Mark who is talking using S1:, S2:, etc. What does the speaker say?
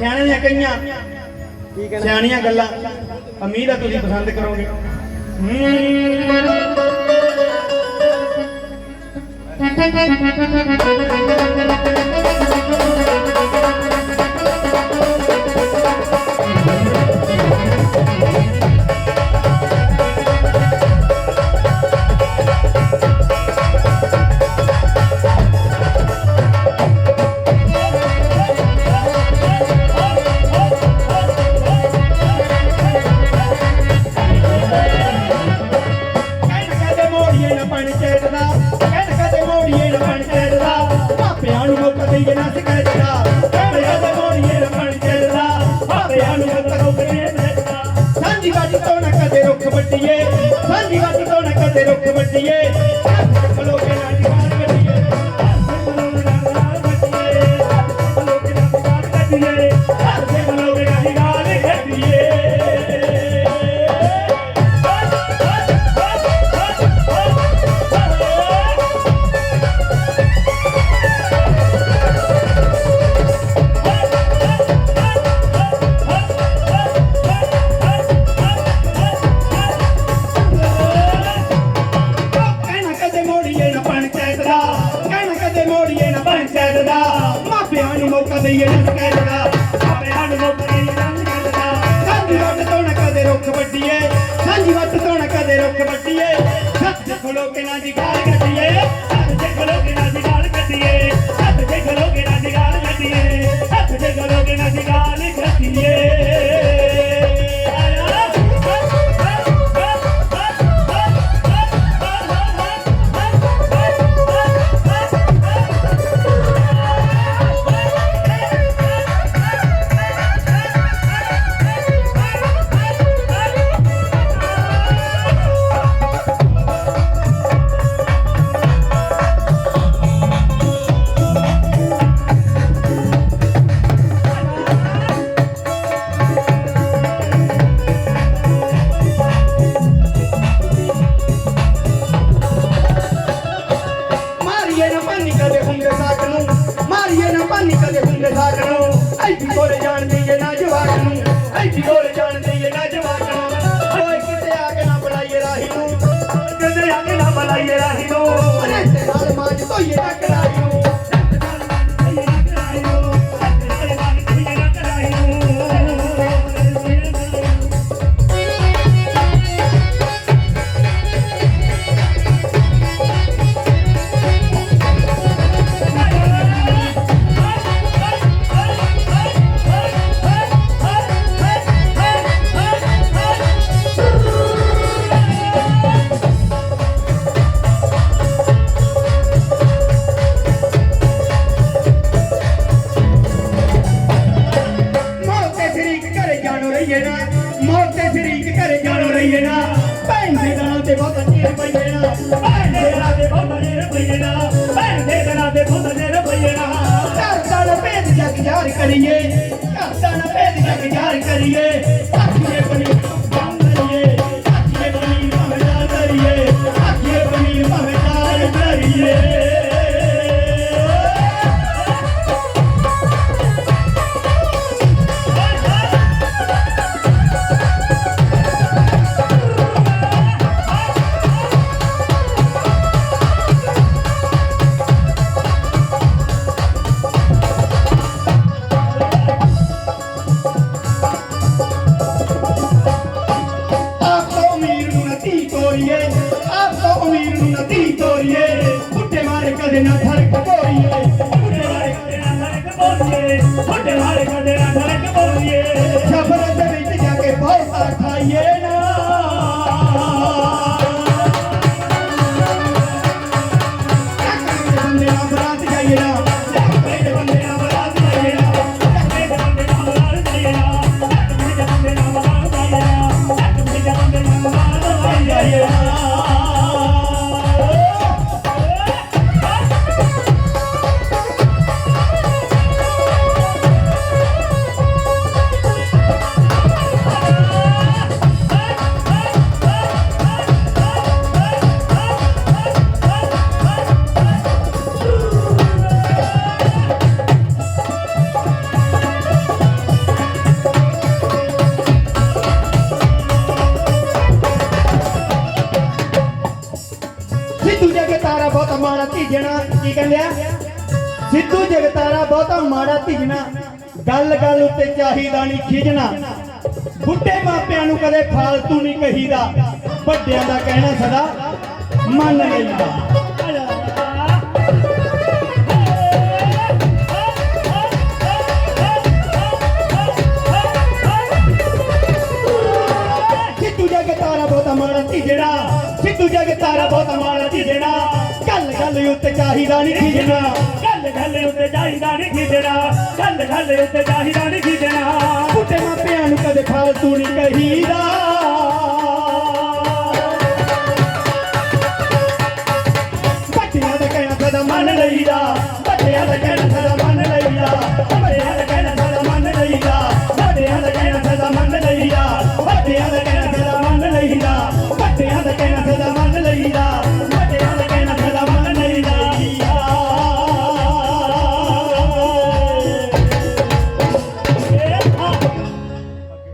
S1: ਸਿਆਣੇ ਦੀਆਂ ਕਈਆਂ ਠੀਕ ਹੈ ਸਿਆਣੀਆਂ ਗੱਲਾਂ। ਅਮੀਰ ਆ ਤੁਸੀਂ ਪਸੰਦ ਕਰੋਗੇ। शिवाजी चौनका देव कबड्डी ਕੱਟੀਏ ਸਾਂਝੀ ਵੱਟ ਤੋਂ ਕਦੇ ਰੁੱਖ ਵੱਟੀਏ ਸੱਤ ਦੇ ਖਲੋ ਕੇ ਨਾ ਦੀ ਗਾਲ ਕੱਟੀਏ ਸੱਤ ਦੇ ਖਲੋ
S2: ਕੇ ਨਾ ਦੀ ਗਾਲ ਕੱਟੀਏ ਸੱਤ ਦੇ ਖਲੋ ਕੇ ਨਾ ਦੀ ਗਾਲ ਕੱਟੀਏ
S1: ਸੱਤ Señores. ਬੰਦੇ ਰੁਪਈਏ ਨਾ ਭੈਣ ਦੇ ਰਾ ਦੇ
S2: ਬੰਦੇ ਰੁਪਈਏ ਨਾ ਭੈਣ ਦੇ ਰਾ ਦੇ ਬੰਦੇ ਰੁਪਈਏ ਨਾ
S1: ਘਰ ਦਾ ਨਾ ਭੇਦ ਜਗ ਯਾਰ ਕਰੀਏ, ਘਰ ਦਾ ਨਾ ਭੇਦ ਜਗ ਯਾਰ ਕਰੀਏ। ਆਪ ਤੋਂ ਅਮੀਰ ਨੂੰ ਨਤੀ ਤੋਰੀਏ। ਪੁੱਟੇ ਮਾਰੇ ਕਦੇ ਨਾ ਧਰਕ ਬੋਰੀਏ ਪੁੱਟੇ ਮਾਰੇ ਕਦੇ ਨਾ
S2: ਧਰਕ ਬੋਰੀਏ ਪੁੱਟੇ ਮਾਰੇ ਕਦੇ ਨਾ ਧਰਕ ਬੋਰੀਏ
S1: ਸਫਰ ਦੇ ਵਿੱਚ ਜਾ ਕੇ ਬਹੁਤ ਸਾਰਾ ਖਾਈਏ। ਬਹੁਤਾ ਮਾੜਾ ਧੀਜਣਾ, ਕੀ ਕਹਿੰਦੇ ਸਿੱਧੂ ਜਗਤਾਰਾ ਬਹੁਤਾ ਮਾੜਾ ਧੀਜਣਾ ਗੱਲ ਗੱਲ ਉੱਤੇ ਚਾਹੀਦਾ ਨਹੀਂ ਖਿਜਣਾ। ਬੁੱਢੇ ਮਾਪਿਆਂ ਨੂੰ ਕਦੇ ਫਾਲਤੂ ਨਹੀਂ ਕਹੀਦਾ, ਵੱਡਿਆਂ ਦਾ ਕਹਿਣਾ ਸਦਾ ਮੰਨ ਲਈਦਾ ਸਿੱਧੂ ਬਹੁਤਾ ਮਾੜਾ ਧੀਜਣਾ, ਸਿੱਧੂ ਜਗਤਾਰਾ ਬਹੁਤਾ ਮਾੜਾ ਉੱਤੇ ਚਾਹੀਦਾ ਨਹੀਂ ਖਿਜਣਾ।
S2: ਗੱਲ ਗੱਲ ਉੱਤੇ ਚਾਹੀਦਾ ਨਹੀਂ ਖਿਜਣਾ। ਗੱਲ ਗੱਲ ਉੱਤੇ ਚਾਹੀਦਾ ਨਹੀਂ ਖਿਜਣਾ।
S1: ਛੋਟੇ ਮਾਪਿਆਂ ਨੂੰ ਕਦੇ ਫਾਲਤੂ ਨਹੀਂ ਕਹੀਦਾ। ਬੱਚਿਆਂ ਦਾ ਕਹਿਣਾ ਕਦਮ ਮੰਨ ਲਈਦਾ। ਬੱਚਿਆਂ ਦੇ ਕਹਿਣਾ ਕਦਮ